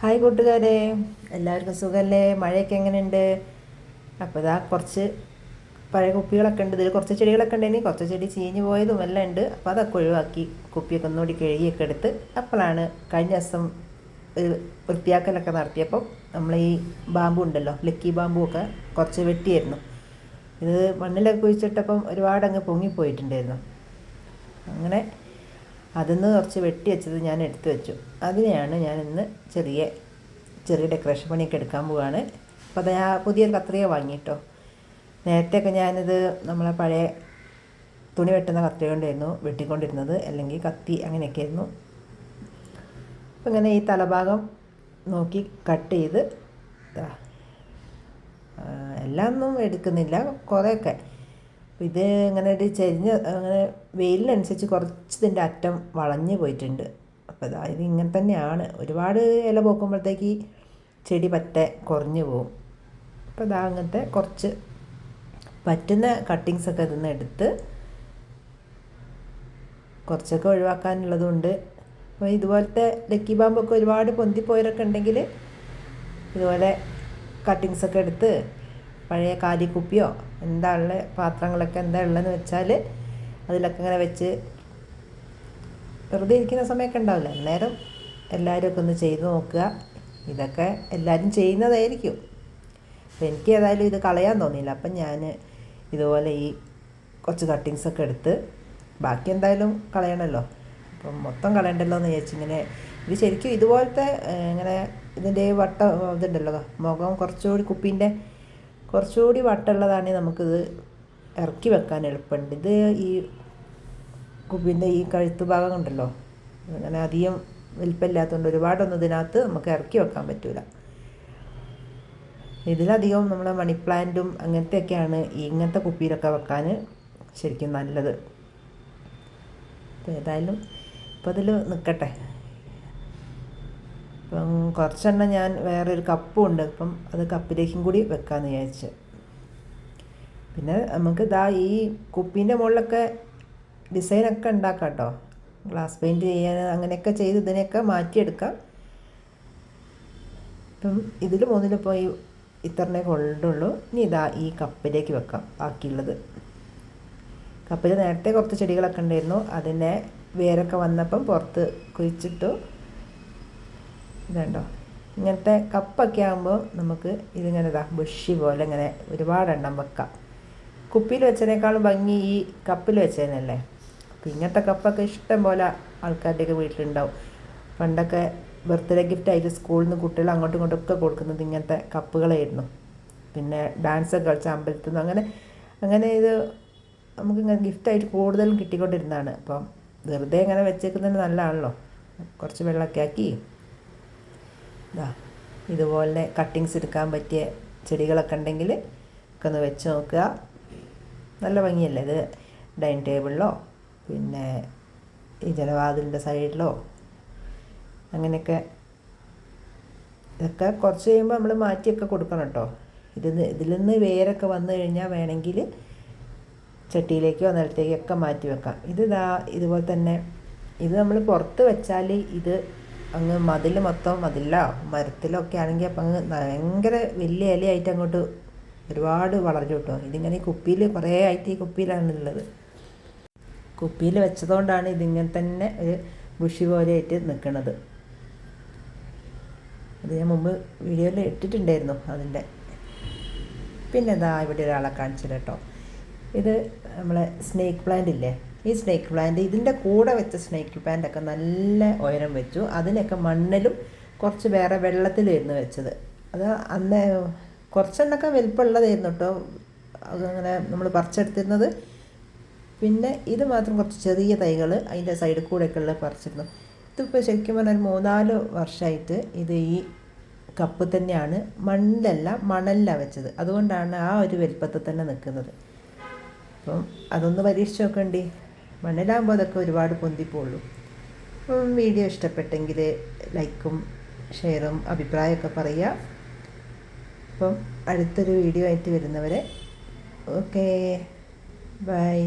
Hi കൂട്ടുകാരെ. എല്ലാവർക്കും സുഖമല്ലേ മഴയൊക്കെ എങ്ങനെയുണ്ട്? അപ്പോൾ ഇതാ കുറച്ച് പഴയ കുപ്പികളൊക്കെ ഉണ്ട്. ഇതിൽ കുറച്ച് ചെടികളൊക്കെ ഉണ്ടെങ്കിൽ കുറച്ച് ചെടി ചീഞ്ഞു പോയതും എല്ലാം ഉണ്ട്. അപ്പോൾ അതൊക്കെ ഒഴിവാക്കി കുപ്പിയൊക്കെ ഒന്നുകൂടി കഴുകിയൊക്കെ എടുത്ത് അപ്പോഴാണ് കഴിഞ്ഞ ദിവസം ഒരു വൃത്തിയാക്കലൊക്കെ നടത്തിയപ്പോൾ നമ്മൾ ഈ ബാമ്പു ഉണ്ടല്ലോ ലക്കി ബാമ്പു ഒക്കെ കുറച്ച് വെട്ടിയായിരുന്നു. ഇത് മണ്ണിലൊക്കെ കുഴിച്ചിട്ടപ്പം ഒരുപാട് അങ്ങ് പൊങ്ങിപ്പോയിട്ടുണ്ടായിരുന്നു. അങ്ങനെ അതിന്ന് കുറച്ച് വെട്ടി വെച്ചത് ഞാൻ എടുത്തു വെച്ചു. അതിനെയാണ് ഞാൻ ഇന്ന് ചെറിയ ചെറിയ ഡെക്കറേഷൻ പണിയൊക്കെ എടുക്കാൻ പോവുകയാണ് അപ്പോൾ അത് ഞാൻ പുതിയൊരു കത്രിക വാങ്ങിയിട്ടോ നേരത്തെയൊക്കെ ഞാനിത് നമ്മളെ പഴയ തുണി വെട്ടുന്ന കത്രിക കൊണ്ടായിരുന്നു വെട്ടിക്കൊണ്ടിരുന്നത്. അല്ലെങ്കിൽ കത്തി അങ്ങനെയൊക്കെ ആയിരുന്നു. അപ്പം ഇങ്ങനെ ഈ തലഭാഗം നോക്കി കട്ട് ചെയ്ത് എല്ലാം ഒന്നും എടുക്കുന്നില്ല. കുറേയൊക്കെ. ഇത് ഇങ്ങനെ ഒരു ചെരിഞ്ഞ് അങ്ങനെ വെയിലിനനുസരിച്ച് കുറച്ച് ഇതിന്റെ അറ്റം വളഞ്ഞു പോയിട്ടുണ്ട്. അപ്പോൾ ഇതാ ഇത് ഇങ്ങനെ തന്നെയാണ്. ഒരുപാട് ഇല പോക്കുമ്പോഴത്തേക്ക് ചെടി പറ്റെ കുറഞ്ഞു പോകും അപ്പോൾ ഇതാ അങ്ങനത്തെ കുറച്ച് പറ്റുന്ന കട്ടിങ്സൊക്കെ ഇതിൽ നിന്ന് എടുത്ത് കുറച്ചൊക്കെ ഒഴിവാക്കാനുള്ളതുണ്ട്. അപ്പോൾ ഇതുപോലത്തെ ലക്കി ബാമ്പൊക്കെ ഒരുപാട് പൊന്തിപ്പോയവരൊക്കെ ഉണ്ടെങ്കിൽ ഇതുപോലെ കട്ടിങ്സൊക്കെ എടുത്ത് പഴയ കാലിക്കുപ്പിയോ എന്താ ഉള്ള പാത്രങ്ങളൊക്കെ എന്താ ഉള്ളതെന്ന് വെച്ചാൽ അതിലൊക്കെ ഇങ്ങനെ വെച്ച് വെറുതെ ഇരിക്കുന്ന സമയമൊക്കെ ഉണ്ടാവില്ല. അന്നേരം എല്ലാവരും ഒക്കെ ഒന്ന് ചെയ്ത് നോക്കുക. ഇതൊക്കെ എല്ലാവരും ചെയ്യുന്നതായിരിക്കും. അപ്പം എനിക്ക് ഏതായാലും ഇത് കളയാൻ തോന്നിയില്ല. അപ്പം ഞാൻ ഇതുപോലെ ഈ കുറച്ച് കട്ടിങ്സൊക്കെ എടുത്ത് ബാക്കി എന്തായാലും കളയണമല്ലോ അപ്പം മൊത്തം കളയണ്ടല്ലോ എന്ന് വിചാരിച്ചു ഇങ്ങനെ ഇത് ശരിക്കും ഇതുപോലത്തെ ഇങ്ങനെ ഇതിന്റെ വട്ടം ഇതുണ്ടല്ലോ മുഖം കുറച്ചുകൂടി കുപ്പീന്റെ കുറച്ചുകൂടി വട്ടമുള്ളതാണെങ്കിൽ നമുക്കിത് ഇറക്കി വെക്കാൻ എളുപ്പമുണ്ട്. ഇത് ഈ കുപ്പിന്റെ ഈ കഴുത്ത് ഭാഗം ഉണ്ടല്ലോ അങ്ങനെ അധികം വലിപ്പമില്ലാത്തതുകൊണ്ട് ഒരുപാടൊന്നും ഇതിനകത്ത് നമുക്ക് ഇറക്കി വെക്കാൻ പറ്റില്ല ഇതിലധികം നമ്മളെ മണി പ്ലാന്റും അങ്ങനത്തെയൊക്കെയാണ് ഈ ഇങ്ങനത്തെ കുപ്പിയിലൊക്കെ വെക്കാൻ ശരിക്കും നല്ലത്. ഏതായാലും ഇപ്പോൾ അതിൽ നിൽക്കട്ടെ. ഇപ്പം കുറച്ചെണ്ണം ഞാൻ വേറൊരു കപ്പും ഉണ്ട്. അപ്പം അത് കപ്പിലേക്കും കൂടി വെക്കാമെന്ന് വിചാരിച്ച്. പിന്നെ നമുക്ക് ഇതാ ഈ കുപ്പീന്റെ മുകളിലൊക്കെ ഡിസൈനൊക്കെ ഉണ്ടാക്കാം കേട്ടോ ഗ്ലാസ് പെയിന്റ് ചെയ്യാൻ അങ്ങനെയൊക്കെ ചെയ്ത് ഇതിനെയൊക്കെ മാറ്റിയെടുക്കാം. ഇപ്പം ഇതിൽ മൂന്നിലിപ്പോൾ പോയി ഇത്രനെ കൊണ്ടുള്ളൂ. ഇനി ഇതാ ഈ കപ്പിലേക്ക് വെക്കാം ബാക്കിയുള്ളത്. കപ്പിൽ നേരത്തെ കുറച്ച് ചെടികളൊക്കെ ഉണ്ടായിരുന്നു. അതിനെ വേരൊക്കെ വന്നപ്പം പുറത്ത് കുഴിച്ചിട്ടു. ഇതുണ്ടോ? ഇങ്ങനത്തെ കപ്പൊക്കെ ആകുമ്പോൾ നമുക്ക് ഇതിങ്ങനെ ഇതാ ബുഷി പോലെ ഇങ്ങനെ ഒരുപാടെണ്ണം വെക്കാം. കുപ്പിയിൽ വെച്ചതിനേക്കാളും ഭംഗി ഈ കപ്പിൽ വെച്ചതിനല്ലേ? അപ്പം ഇങ്ങനത്തെ കപ്പൊക്കെ ഇഷ്ടം പോലെ ആൾക്കാരുടെയൊക്കെ വീട്ടിലുണ്ടാവും. പണ്ടൊക്കെ ബർത്ത്ഡേ ഗിഫ്റ്റ് ആയിട്ട് സ്കൂളിൽ നിന്ന് കുട്ടികൾ അങ്ങോട്ടും ഇങ്ങോട്ടും ഒക്കെ കൊടുക്കുന്നത് ഇങ്ങനത്തെ കപ്പുകളായിരുന്നു. പിന്നെ ഡാൻസ് ഒക്കെ കളിച്ച അമ്പലത്തിൽ നിന്ന് അങ്ങനെ അങ്ങനെ ഇത് നമുക്ക് ഇങ്ങനെ ഗിഫ്റ്റായിട്ട് കൂടുതലും കിട്ടിക്കൊണ്ടിരുന്നതാണ്. അപ്പം വെറുതെ ഇങ്ങനെ വെച്ചേക്കുന്നത് നല്ലതാണല്ലോ. കുറച്ച് വെള്ളമൊക്കെ ആക്കി. ഇതാ ഇതുപോലെ കട്ടിങ്സ് എടുക്കാൻ പറ്റിയ ചെടികളൊക്കെ ഉണ്ടെങ്കിൽ ഒക്കെ ഒന്ന് വെച്ച് നോക്കുക. നല്ല ഭംഗിയല്ലേ ഇത്? ഡൈനിങ് ടേബിളിലോ പിന്നെ ഈ ജലവാതിലിന്റെ സൈഡിലോ അങ്ങനെയൊക്കെ. ഇതൊക്കെ കുറച്ച് കഴിയുമ്പോൾ നമ്മൾ മാറ്റിയൊക്കെ കൊടുക്കണം കേട്ടോ. ഇതിന്ന് ഇതിൽ നിന്ന് വേരൊക്കെ വന്നു കഴിഞ്ഞാൽ വേണമെങ്കിൽ ചട്ടിയിലേക്കോ നിലത്തേക്കോ മാറ്റി വെക്കാം. ഇത് ഇതാ ഇതുപോലെ തന്നെ. ഇത് നമ്മൾ പുറത്ത് വെച്ചാൽ ഇത് അങ്ങ് മതിൽ മൊത്തം മതിലോ മരത്തിലൊക്കെ ആണെങ്കിൽ അപ്പം അങ്ങ് ഭയങ്കര വലിയ ഇലയായിട്ട് അങ്ങോട്ട് ഒരുപാട് വളർന്നു കിട്ടും. ഇതിങ്ങനെ ഈ കുപ്പിയിൽ കുറേ ആയിട്ട് ഈ കുപ്പിയിലാണ് ഉള്ളത്. കുപ്പിയിൽ വെച്ചതുകൊണ്ടാണ് ഇതിങ്ങനെ തന്നെ ഒരു ബുഷി പോലെ ആയിട്ട് നിൽക്കുന്നത് അത് ഞാൻ മുമ്പ് വീഡിയോയിൽ ഇട്ടിട്ടുണ്ടായിരുന്നു അതിന്റെ. പിന്നെ ഇതാ ഇവിടെ ഒരാളെ കാണിച്ചത് കേട്ടോ. ഇത് നമ്മളെ സ്നേക്ക് പ്ലാന്റ് ഇല്ലേ? ഈ സ്നേക്ക് പ്ലാന്റ് ഇതിന്റെ കൂടെ വെച്ച സ്നേക്ക് പ്ലാന്റ് ഒക്കെ നല്ല ഉയരം വെച്ചു. അതിനൊക്കെ മണ്ണിലും കുറച്ച് വേറെ വെള്ളത്തിലായിരുന്നു വെച്ചത്. അത് അന്ന് കുറച്ചെണ്ണൊക്കെ വലിപ്പമുള്ളതായിരുന്നു കേട്ടോ. അതങ്ങനെ നമ്മൾ പറിച്ചെടുത്തിരുന്നത്. പിന്നെ ഇത് മാത്രം കുറച്ച് ചെറിയ തൈകൾ അതിന്റെ സൈഡിൽ കൂടെയൊക്കെ ഉള്ള പറിച്ചിരുന്നു. ഇതിപ്പോൾ ശരിക്കും പറഞ്ഞാൽ മൂന്നാൽ വർഷമായിട്ട് ഇത് ഈ കപ്പ് തന്നെയാണ്. മണ്ണിലല്ല മണലിലാണ് വെച്ചത്. അതുകൊണ്ടാണ് ആ ഒരു വലിപ്പത്തിൽ തന്നെ നിൽക്കുന്നത്. അപ്പം അതൊന്ന് പരീക്ഷിച്ച് നോക്കണ്ടി. മണ്ണിലാകുമ്പോൾ അതൊക്കെ ഒരുപാട് പൊന്തിപ്പോളൂ. വീഡിയോ ഇഷ്ടപ്പെട്ടെങ്കിൽ ലൈക്കും ഷെയറും അഭിപ്രായമൊക്കെ പറയുക. അപ്പം അടുത്തൊരു വീഡിയോ ആയിട്ട് വരുന്നവരെ ഓക്കേ ബൈ.